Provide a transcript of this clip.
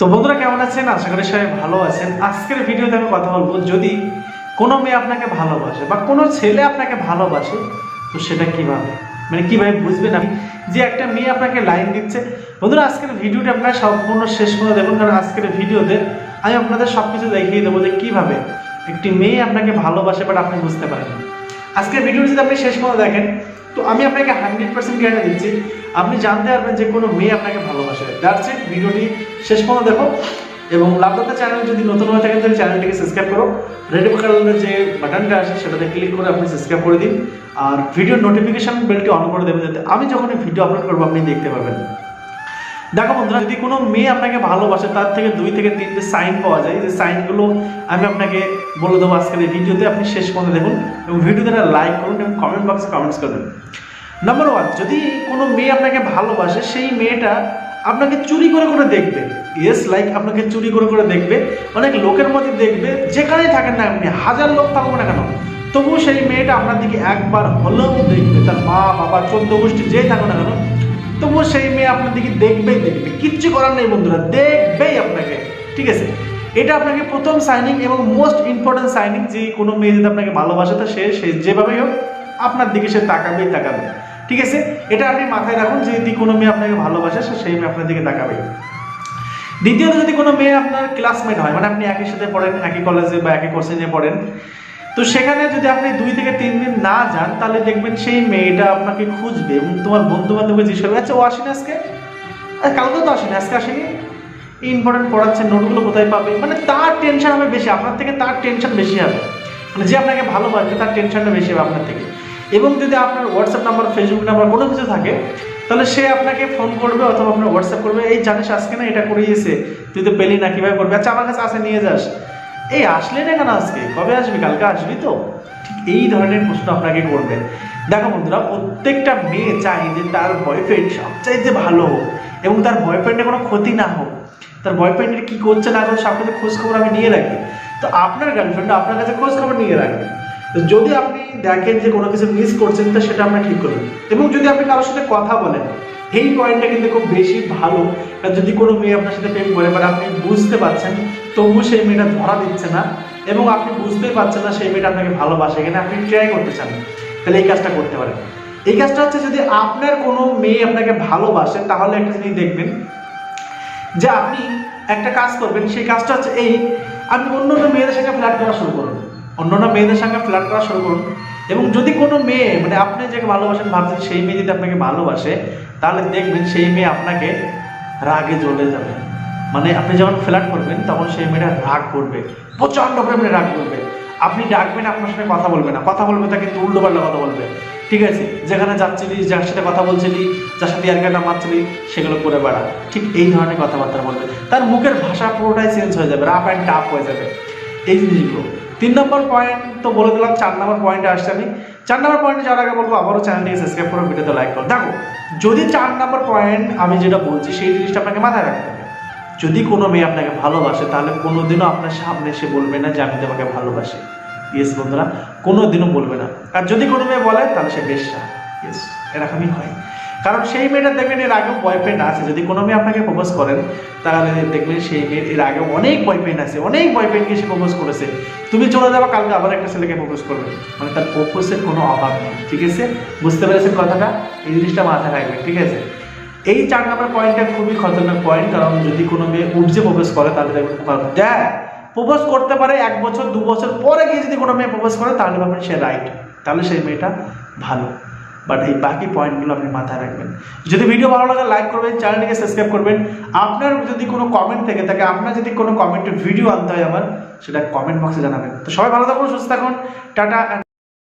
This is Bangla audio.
তো বন্ধুরা কেমন আছেন? আশা করি সবাই ভালো আছেন। আজকের ভিডিওতে আমি কথা বলব, যদি কোনো মেয়ে আপনাকে ভালোবাসে বা কোনো ছেলে আপনাকে ভালোবাসে, তো সেটা কীভাবে? মানে কীভাবে বুঝবেন আপনি? যে একটা মেয়ে আপনাকে লাইন দিচ্ছে। বন্ধুরা, আজকের ভিডিওটা আপনারা সম্পূর্ণ শেষ করে দেখুন, কারণ আজকের ভিডিওতে আমি আপনাদের সব কিছু দেখিয়ে দেবো যে কীভাবে একটি মেয়ে আপনাকে ভালোবাসে বাট আপনি বুঝতে পারেন আজকের ভিডিওটি যদি আপনি শেষ করে দেখেন, তো আমি আপনাকে হান্ড্রেড পার্সেন্ট গ্যারান্টি দিচ্ছি, আপনি জানতে পারবেন যে কোনো মেয়ে আপনাকে ভালোবাসে। দ্যাটস ইট ভিডিওটি শেষ পর্যন্ত দেখো। এবং লাভদাতা চ্যানেল যদি নতুন হয়ে থাকেন তাহলে চ্যানেলটিকে সাবস্ক্রাইব করো। রেড কালারের যে বাটনটা আছে সেটাতে ক্লিক করে আপনি সাবস্ক্রাইব করে দিন। আর ভিডিও নোটিফিকেশন বেলটি অন করে দেবেন, যাতে আমি যখন ভিডিও আপলোড করব, আপনি দেখতে পাবেন দেখো বন্ধুরা, যদি কোনো মেয়ে আপনাকে ভালোবাসে, তার থেকে দুই থেকে তিনটে সাইন পাওয়া যায়। যে সাইনগুলো আমি আপনাকে বলে দেবো আজকের এই ভিডিওতে। আপনি শেষ পর্যন্ত দেখুন এবং ভিডিওতে লাইক করুন এবং কমেন্ট বক্সে কমেন্টস করবেন। নাম্বার ওয়ান যদি কোনো মেয়ে আপনাকে ভালোবাসে, সেই মেয়েটা আপনাকে চুরি করে করে দেখবে। ইয়েস লাইক আপনাকে চুরি করে করে দেখবে। অনেক লোকের মধ্যে দেখবে, যেখানেই থাকেন না আপনি হাজার লোক থাকুক না কেন, তবুও সেই মেয়েটা আপনার দিকে একবার হলেও দেখবে, তার মা, বাবা, চোদ্দ গোষ্ঠী যেই থাকুক না কেন, তবুও সেই মেয়ে আপনার দিকে দেখবেই দেখবে। কিচ্ছু করার নেই বন্ধুরা, দেখবেই আপনাকে, ঠিক আছে? এটা আপনাকে প্রথম সাইনিং এবং মোস্ট ইম্পর্টেন্ট সাইনিং যে কোনো মেয়ে যদি আপনাকে ভালোবাসে, তো সে সে যেভাবেই হোক, আপনার দিকে সে তাকাবেই তাকাবে। ঠিক আছে? এটা আপনি মাথায় রাখুন যে যদি কোনো মেয়ে আপনাকে ভালোবাসে, সে সেই মেয়ে আপনার দিকে তাকাবে। দ্বিতীয়ত, যদি কোনো মেয়ে আপনার ক্লাসমেট হয় মানে আপনি একই সাথে পড়েন, একই কলেজে বা একই কোর্সে পড়েন, তো সেখানে যদি আপনি দুই থেকে তিন দিন না যান, তাহলে দেখবেন সেই মেয়েটা আপনাকে খুঁজবে এবং তোমার বন্ধু বান্ধবকে জিজ্ঞেস করবে আচ্ছা ও আসেনি আজকে? আরে কালকে তো আসেনি, আজকে আসেনি? ইম্পর্টেন্ট পড়াচ্ছে, নোটগুলো কোথায় পাবে? মানে তার টেনশন হবে বেশি, আপনার থেকে তার টেনশন বেশি হবে। মানে যে আপনাকে ভালোবাসবে, তার টেনশনটা বেশি হবে আপনার থেকে। এবং যদি আপনার হোয়াটসঅ্যাপ নাম্বার ফেসবুক নাম্বার কোনো কিছু থাকে, তাহলে সে আপনাকে ফোন করবে অথবা আপনার হোয়াটসঅ্যাপ করবে, এই জানিস আজকে না এটা করিয়েছে, তুই তো পেলি না, কীভাবে করবে? আচ্ছা আমার কাছে আসে, নিয়ে যাস। এই, আসলে না কেন আজকে? কবে আসবি? কালকে আসবি তো? ঠিক এই ধরনের প্রশ্ন আপনাকে করবে। দেখো বন্ধুরা, প্রত্যেকটা মেয়ে চায় যে তার বয়ফ্রেন্ড সবচাইতে ভালো হোক এবং তার বয়ফ্রেন্ডের কোনো ক্ষতি না হোক। তার বয়ফ্রেন্ডের কী করছে না করছে আপনাদের খোঁজ খবর আমি নিয়ে রাখি। তো আপনার গার্লফ্রেন্ড আপনার কাছে খোঁজ খবর নিয়ে রাখবে। যদি আপনি দেখেন যে কোনো কিছু মিস করছেন, তা সেটা আপনি ঠিক করবেন। এবং যদি আপনি কারোর সাথে কথা বলেন, এই পয়েন্টটা কিন্তু খুব বেশি ভালো। যদি কোনো মেয়ে আপনার সাথে প্রেম করে বাট আপনি বুঝতে পারছেন তবু সেই মেয়েটা ধরা দিচ্ছে না, এবং আপনি বুঝতেই পারছেন না সেই মেয়েটা আপনাকে ভালোবাসে এখানে আপনি ট্রাই করতে চান, তাহলে এই কাজটা করতে পারেন। এই কাজটা হচ্ছে যদি আপনার কোনো মেয়ে আপনাকে ভালোবাসে, তাহলে একটা জিনিস দেখবেন, যে আপনি একটা কাজ করবেন, সেই কাজটা হচ্ছে এই, আপনি অন্য অন্য মেয়েদের সঙ্গে ফ্ল্যাট করা শুরু করুন। অন্য অন্য মেয়েদের সঙ্গে ফ্ল্যাট করা শুরু করুন। এবং যদি কোনো মেয়ে মানে আপনি যাকে ভালোবাসেন, ভাবছেন সেই মেয়ে যদি আপনাকে ভালোবাসে, তাহলে দেখবেন সেই মেয়ে আপনাকে রাগে জ্বলে যাবে। মানে আপনি যখন ফ্ল্যাট করবেন, তখন সেই মেয়েটা রাগ করবে। প্রচণ্ড পরিমাণে রাগ করবে। আপনি ডাকবেন, আপনার সাথে কথা বলবে না। কথা বলবে তা কিন্তু উল্টো পাল্টা কথা বলবে। ঠিক আছে? যেখানে যাচ্ছিলি, যার সাথে কথা বলছিলি, যার সাথে কেনা মারছিলি, সেগুলো করে বেড়া। ঠিক এই ধরনের কথাবার্তা বলবে। তার মুখের ভাষা পুরোটাই চেঞ্জ হয়ে যাবে রাফ অ্যান্ড টাফ হয়ে যাবে। এই জিনিসগুলো। তিন নম্বর পয়েন্ট তো বলে দিলাম, চার নম্বর পয়েন্টে আসছে আমি। চার নম্বর পয়েন্টে যাওয়ার আগে বলব, আবারও চ্যানেলটিকে সাবস্ক্রাইব করো ভিডিওতে লাইক করো। দেখো, যদি চার নম্বর পয়েন্ট আমি যেটা বলছি, সেই জিনিসটা আপনাকে মাথায় রাখতে হবে। যদি কোনো মেয়ে আপনাকে ভালোবাসে, তাহলে কোনোদিনও আপনার সামনে এসে বলবে না যে, আমি তোমাকে ভালোবাসি। ইয়েস বন্ধুরা, কোনোদিনও বলবে না। আর যদি কোনো মেয়ে বলে, তাহলে সে বেশ্যা। ইয়েস এরকমই হয়। কারণ সেই মেয়েটা দেখবেন এর আগেও বয়ফ্রেন্ড আছে। যদি কোনো মেয়ে আপনাকে প্রপোজ করেন, তাহলে দেখবেন সেই মেয়ের এর আগেও অনেক বয়ফ্রেন্ড আছে। অনেক বয়ফ্রেন্ডকে সে প্রপোজ করেছে। তুমি চলে যাবা, কালকে আবার একটা ছেলেকে প্রপোজ করবে। মানে তার প্রপোজের কোনো অভাব নেই, ঠিক আছে? বুঝতে পেরেছেন কথাটা? এই জিনিসটা মাথায় রাখবেন, ঠিক আছে? এই চার নম্বর পয়েন্টটা খুবই খতরনাক পয়েন্ট কারণ যদি কোনো মেয়ে উঠছে প্রপোজ করে, তাহলে দেখবেন দেখ প্রপোজ করতে পারে এক বছর, দু বছর পরে গিয়ে যদি কোনো মেয়ে প্রপোজ করে, তাহলে ভাববেন সে রাইট তাহলে সেই মেয়েটা ভালো। বাট এই বাকি পয়েন্টগুলো আপনি মাথায় রাখবেন। যদি ভিডিও ভালো লাগে লাইক করবেন চ্যানেলটিকে সাবস্ক্রাইব করবেন। আপনার যদি কোনো কমেন্ট থেকে থাকে, আপনার যদি কোনো কমেন্টের ভিডিও আনতে হয় আমার, সেটা কমেন্ট বক্সে জানাবেন। তো সবাই ভালো থাকুন, সুস্থ থাকুন। টাটা